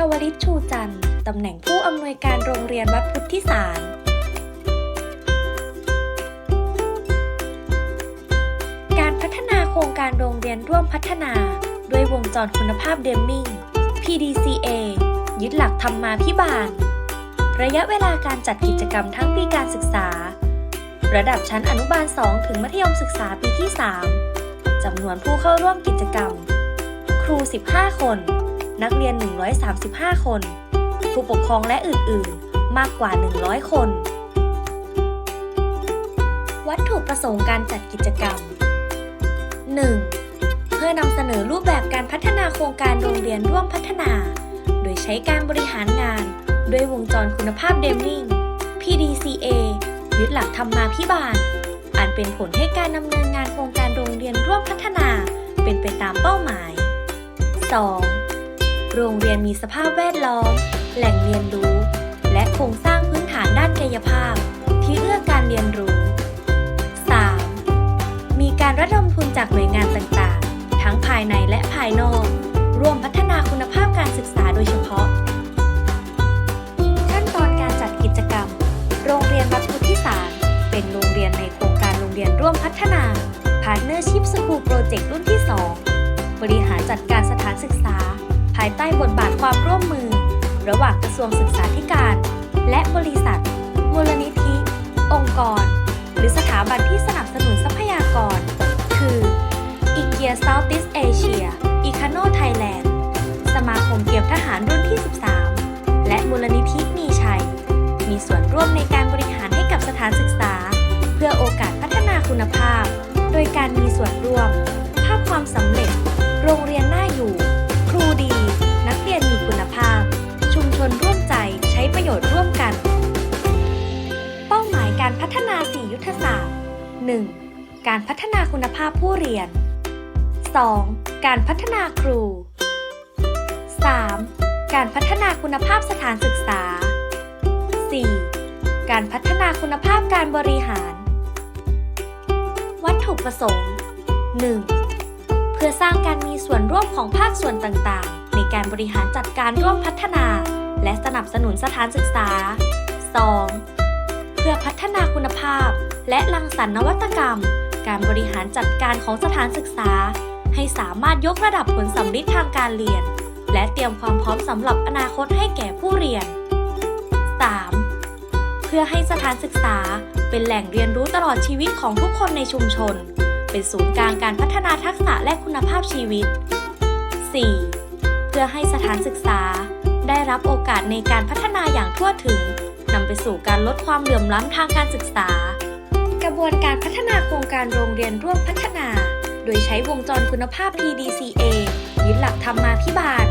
ชวลิตชูจันทร์ตำแหน่งผู้อำนวยการโรงเรียนวัดพุทธิสาร การพัฒนาโครงการโรงเรียนร่วมพัฒนา ด้วยวงจรคุณภาพเดมมิง PDCA ยึดหลักธรรมมาพิบาล ระยะเวลาการจัดกิจกรรมทั้งปีการศึกษา ระดับชั้นอนุบาล 2 ถึงมัธยมศึกษาปีที่ 3จำนวนผู้เข้าร่วมกิจกรรม ครู 15 คน นักเรียน 135 คน ผู้ปกครองและอื่น ๆ มากกว่า 100 คน วัตถุประสงค์การจัดกิจกรรม 1. เพื่อนำเสนอรูปแบบการพัฒนาโครงการโรงเรียนร่วมพัฒนา โดยใช้การบริหารงาน ด้วยวงจรคุณภาพเดมิง PDCA ยึดหลักธรรมาพิบาล อันเป็นผลให้การดำเนินงานโครงการโรงเรียนร่วมพัฒนา เป็นไปตามเป้าหมาย 2. โรงเรียนมีสภาพแวดล้อม แหล่งเรียนรู้ และโครงสร้างพื้นฐานด้านกายภาพ ระหว่างกระทรวงศึกษาธิการ และบริษัท มูลนิธิ องค์กร หรือสถาบันที่สนับสนุนทรัพยากร คืออีเกีย Southeast Asia อีคาโนไทยแลนด์สมาคมเกียรติทหารรุ่นที่ 13 และมูลนิธิมีชัย มีส่วนร่วมในการบริหารให้กับสถานศึกษา เพื่อโอกาสพัฒนาคุณภาพ โดยการมีส่วนร่วม ภาพความสำเร็จ โรงเรียนน่าอยู่ โยชน์ร่วมกัน เป้าหมายการพัฒนา 4 ยุทธศาสตร์ 1. การพัฒนาคุณภาพผู้เรียน 2. การพัฒนาครู 3. การพัฒนาคุณภาพสถานศึกษา 4. การพัฒนาคุณภาพการบริหาร วัตถุประสงค์ 1. เพื่อสร้างการมีส่วนร่วมของภาคส่วนต่างๆ ในการบริหารจัดการร่วมพัฒนา และสนับสนุนสถานศึกษา 2. เพื่อพัฒนาคุณภาพ และรังสรรค์นวัตกรรม การบริหารจัดการของสถานศึกษา ให้สามารถยกระดับผลสำลิดทางการเรียน และเตรียมความพร้อมสำหรับอนาคตให้แก่ผู้เรียน 3. เพื่อให้สถานศึกษาเป็นแหล่งเรียนรู้ตลอดชีวิตของทุกคนในชุมชน เป็นศูนย์กลางการพัฒนาทักษะและคุณภาพชีวิต 4. เพื่อให้สถานศึกษา ได้รับโอกาสในการพัฒนาอย่างทั่วถึงนำไปสู่การลดความเหลื่อมล้ำทางการศึกษา กระบวนการพัฒนาโครงการโรงเรียนร่วมพัฒนา โดยใช้วงจรคุณภาพ PDCA ยึดหลักธรรมาพิบาล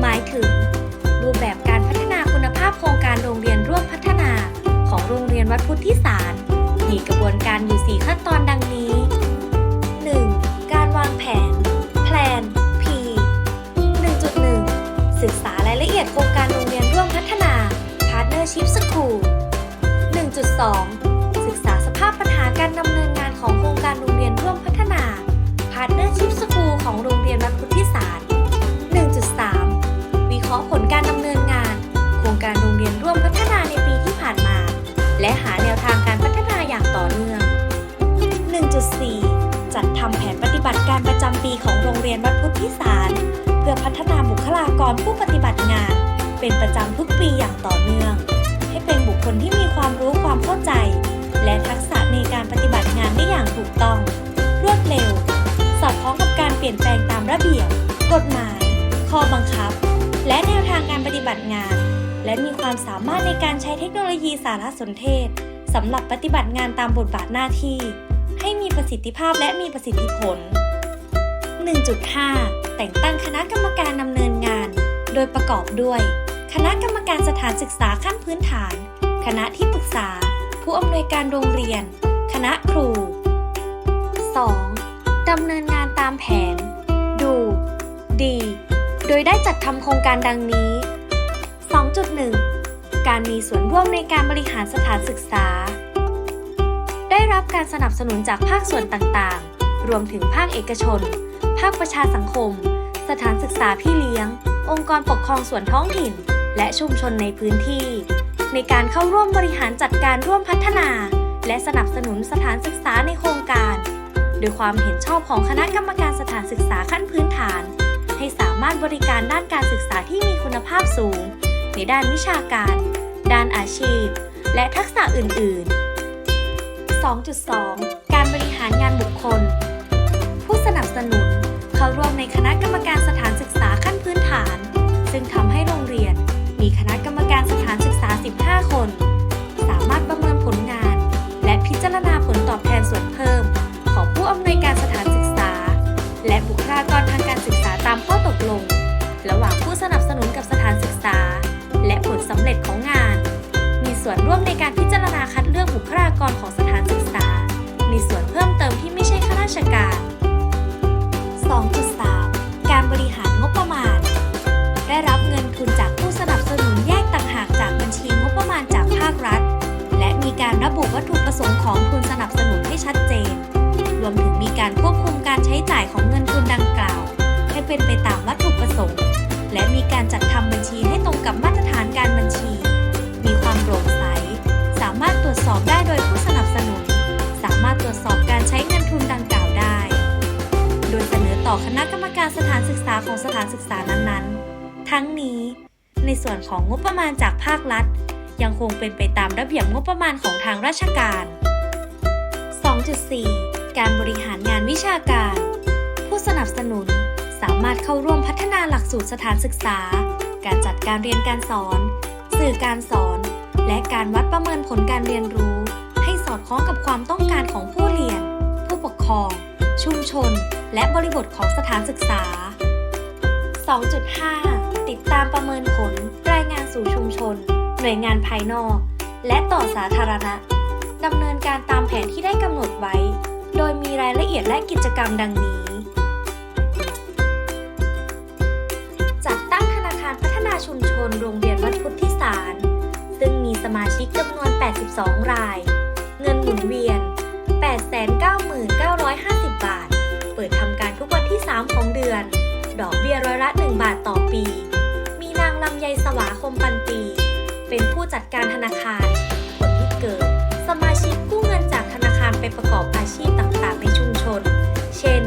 หมายถึง รูปแบบการพัฒนาคุณภาพโครงการโรงเรียนร่วมพัฒนา ของโรงเรียนวัดพุทธิสาร มีกระบวนการอยู่ 4 ขั้นตอนดังนี้ 1. การวางแผน ศึกษารายละเอียดโครงการโรงเรียนร่วมพัฒนา Partnership School 1.2 ศึกษาสภาพปัญหาการดำเนินงานของโครงการโรงเรียนร่วมพัฒนา Partnership School ของโรงเรียนวัดพุทธิสาร 1.3 วิเคราะห์ผลการดำเนินงาน โครงการโรงเรียนร่วมพัฒนาในปีที่ผ่านมา และหาแนวทางการพัฒนาอย่างต่อเนื่อง 1.4 จัดทำแผนปฏิบัติการประจำปีของโรงเรียนวัดพุทธิสาร พื่อพัฒนาบุคลากรผู้ปฏิบัติงาน เป็นประจำทุกปีอย่างต่อเนื่อง ให้เป็นบุคคลที่มีความรู้ความเข้าใจ และทักษะในการปฏิบัติงานได้อย่างถูกต้อง รวดเร็ว สอดคล้องกับการเปลี่ยนแปลงตามระเบียบ กฎหมาย ข้อบังคับ และแนวทางการปฏิบัติงาน และมีความสามารถในการใช้เทคโนโลยีสารสนเทศสำหรับปฏิบัติงานตามบทบาทหน้าที่ ให้มีประสิทธิภาพและมีประสิทธิผล 1.5 แต่งตั้งคณะกรรมการดำเนินงาน โดยประกอบด้วย คณะกรรมการสถานศึกษาขั้นพื้นฐาน คณะที่ปรึกษา ผู้อำนวยการโรงเรียน คณะครู 2. ดำเนินงานตามแผน ดู ดี โดยได้จัดทำโครงการดังนี้ 2.1 การมีส่วนร่วมในการบริหารสถานศึกษา ได้รับการสนับสนุนจากภาคส่วนต่างๆ รวมถึงภาคเอกชนาคประชาสังคม สถานศึกษาพี่เลี้ยง องค์กรปกครองส่วนท้องถิ่น และชุมชนในพื้นที่ ในการเข้าร่วมบริหารจัดการร่วมพัฒนา และสนับสนุนสถานศึกษาในโครงการ โดยความเห็นชอบของคณะกรรมการสถานศึกษาขั้นพื้นฐาน ให้สามารถบริการด้านการศึกษาที่มีคุณภาพสูง ในด้านวิชาการ ด้านอาชีพ และทักษะอื่น ๆ2.2 การบริหารงานบุคคล ผู้สนับสนุน ในคณะกรรมการสถานศึกษาขั้นพื้นฐาน ซึ่งทำให้โรงเรียน มีคณะกรรมการสถานศึกษา 15 คน สามารถประเมินผลงาน และพิจารณาผลตอบแทนส่วนเพิ่ม ของผู้อำนวยการสถานศึกษา และบุคลากรทางการศึกษา ของเงินทุนดังกล่าว ให้เป็นไปตามวัตถุประสงค์ และมีการจัดทำบัญชีให้ตรงกับมาตรฐานการบัญชี มีความโปร่งใส สามารถตรวจสอบได้โดยผู้สนับสนุน สามารถตรวจสอบการใช้เงินทุนดังกล่าวได้ โดยเสนอต่อคณะกรรมการสถานศึกษาของสถานศึกษานั้นๆ ทั้งนี้ ในส่วนของงบประมาณจากภาครัฐ ยังคงเป็นไปตามระเบียบงบประมาณของทางราชการ 2.4 การบริหารงานวิชาการ สนับสนุน สามารถเข้าร่วมพัฒนาหลักสูตรสถานศึกษา การจัดการเรียนการสอน สื่อการสอน และการวัดประเมินผลการเรียนรู้ ให้สอดคล้องกับความต้องการของผู้เรียน ผู้ปกครอง ชุมชน และบริบทของสถานศึกษา 2.5 ติดตามประเมินผล รายงานสู่ชุมชน หน่วยงานภายนอก และต่อสาธารณะดำเนินการตามแผนที่ได้กำหนดไว้ โดยมีรายละเอียดและกิจกรรมดังนี้ ชุมชนโรงเรียนวัดพุทธิสาร ซึ่งมีสมาชิกจำนวน 82 ราย เงินหมุนเวียน 899,950 บาท เปิดทำการทุกวันที่ 3 ของเดือน ดอกเบี้ยร้อยละ 1 บาทต่อปี มีนางลำไยสวาคมปันปี เป็นผู้จัดการธนาคารผลที่เกิด สมาชิกกู้เงินจากธนาคารไปประกอบอาชีพต่างๆ ในชุมชน เช่น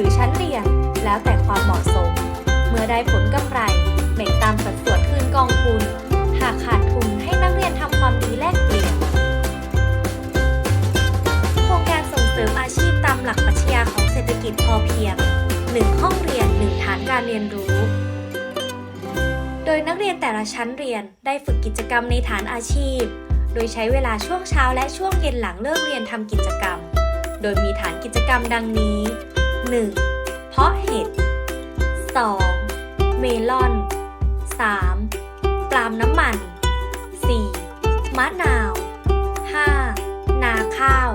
รือชั้นเรียน แล้วแต่ความเหมาะสม เมื่อได้ผลกำไรแบ่งตามสัดส่วนคืนกองทุน หากขาดทุนให้นักเรียนทำความดีแลกเปลี่ยน โครงการส่งเสริมอาชีพตามหลักปรัชญาของเศรษฐกิจพอเพียง 1 ห้องเรียน 1 ฐานการเรียนรู้ โดยนักเรียนแต่ละชั้นเรียนได้ฝึกกิจกรรมในฐานอาชีพ โดยใช้เวลาช่วงเช้าและช่วงเย็นหลังเลิกเรียนทำกิจกรรม โดยมีฐานกิจกรรมดังนี้ 1. เพาะเห็ด 2. เมลอน 3. ปาล์มน้ำมัน 4. มะนาว 5. นาข้าว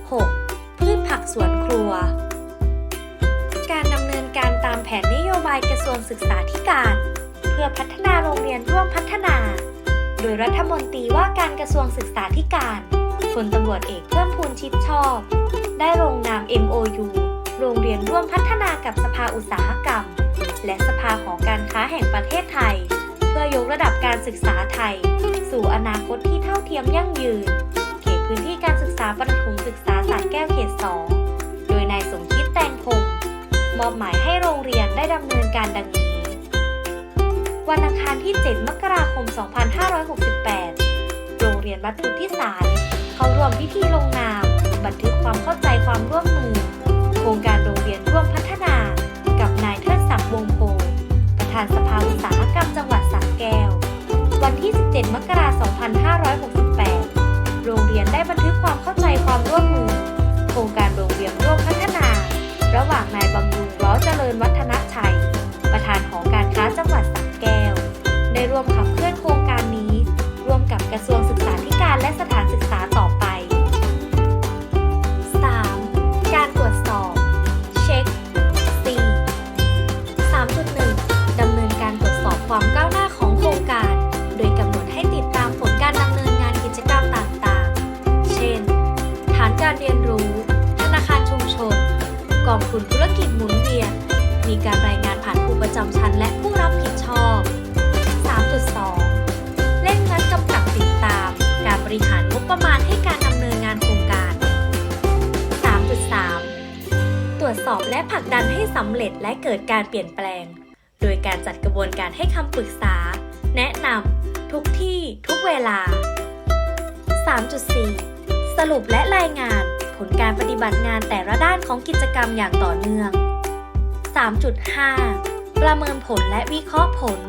6. พืชผักสวนครัว การดำเนินการตามแผนนโยบายกระทรวงศึกษาธิการ เพื่อพัฒนาโรงเรียนร่วมพัฒนา โดยรัฐมนตรีว่าการกระทรวงศึกษาธิการพลตำรวจเอกเพิ่มพูนชิดชอบ ได้ลงนาม MOU โรงเรียนร่วมพัฒนากับสภาอุตสาหกรรม และสภาหอการค้าแห่งประเทศไทย เพื่อยกระดับการศึกษาไทย สู่อนาคตที่เท่าเทียมยั่งยืน เขตพื้นที่การศึกษาประถมศึกษาสระแก้วเขต2โดยนายสมคิดแตงพงศ์มอบหมายให้โรงเรียนได้ดำเนินการดังนี้ วันอังคารที่ 7 มกราคม 2568 โรงเรียนวัดพุทธิสาร เข้าร่วมพิธีลงนาม บันทึกความเข้าใจความร่วมมือ โครงการโรงเรียนร่วมพัฒนา กับนายเทิดศักดิ์วงโปประธานสภาอุตสาหกรรมจังหวัดสระแก้ว วันที่ 17 มกราคม 2568 โรงเรียนได้บันทึกความเข้าใจความร่วมมือ โครงการโรงเรียนร่วมพัฒนา ระหว่างนายบำรุงร้อเจริญวัฒนชัย ประธานหอการค้าจังหวัดสระแก้ว ได้ร่วมขับเคลื่อนโครงการนี้ ร่วมกับกระทรวงศึกษาธิ ประมาณให้การดำเนินงานโครงการ 3.3 ตรวจสอบและผลักดันให้สำเร็จและเกิดการเปลี่ยนแปลง โดยการจัดกระบวนการให้คำปรึกษา แนะนำทุกที่ทุกเวลา 3.4 สรุปและรายงานผลการปฏิบัติงานแต่ละด้านของกิจกรรมอย่างต่อเนื่อง 3.5 ประเมินผลและวิเคราะห์ผล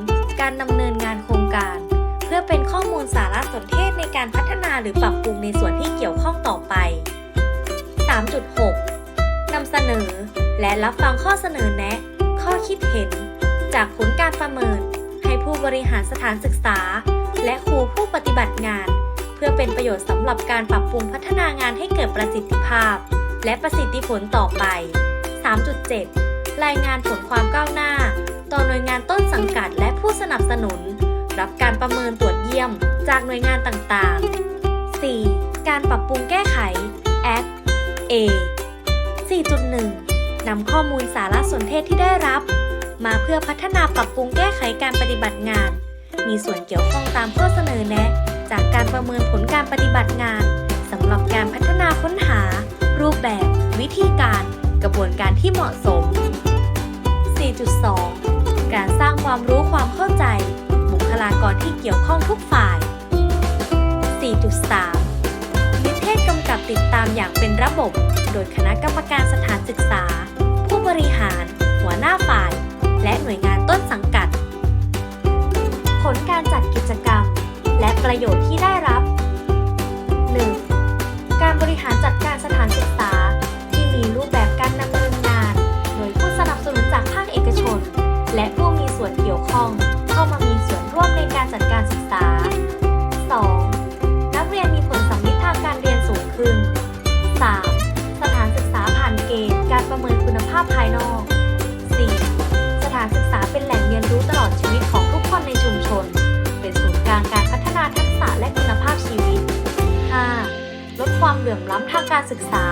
การพัฒนาหรือปรับปรุงในส่วนที่เกี่ยวข้องต่อไป 3.6 นำเสนอ และรับฟังข้อเสนอแนะ ข้อคิดเห็น จากผลการประเมิน ให้ผู้บริหารสถานศึกษา และครูผู้ปฏิบัติงาน เพื่อเป็นประโยชน์สำหรับการปรับปรุงพัฒนางานให้เกิดประสิทธิภาพ และประสิทธิผลต่อไป 3.7 รายงานผลความก้าวหน้า ต่อหน่วยงานต้นสังกัดและผู้สนับสนุน รับการประเมินตรวจเยี่ยมจากหน่วยงานต่างๆ 4. การปรับปรุงแก้ไข Act A 4.1 นำข้อมูลสารสนเทศที่ได้รับ มาเพื่อพัฒนาปรับปรุงแก้ไขการปฏิบัติงาน มีส่วนเกี่ยวข้องตามข้อเสนอแนะ จากการประเมินผลการปฏิบัติงานสำหรับการพัฒนาค้นหา รูปแบบ วิธีการ กระบวนการที่เหมาะสม 4.2 การสร้างความรู้ความเข้าใจ ลากรที่เกี่ยวข้องทุกฝ่าย 4.3 นิเทศกำกับติดตามอย่างเป็นระบบ โดยคณะกรรมการสถานศึกษา ผู้บริหาร หัวหน้าฝ่าย และหน่วยงานต้นสังกัด ผลการจัดกิจกรรม และประโยชน์ที่ได้รับ นอก 4. สถานศึกษาเป็นแหล่งเรียนรู้ตลอดชีวิตของทุกคนในชุมชน เป็นศูนย์กลางการพัฒนาทักษะและคุณภาพชีวิต 5. ลดความเหลื่อมล้ำทางการศึกษา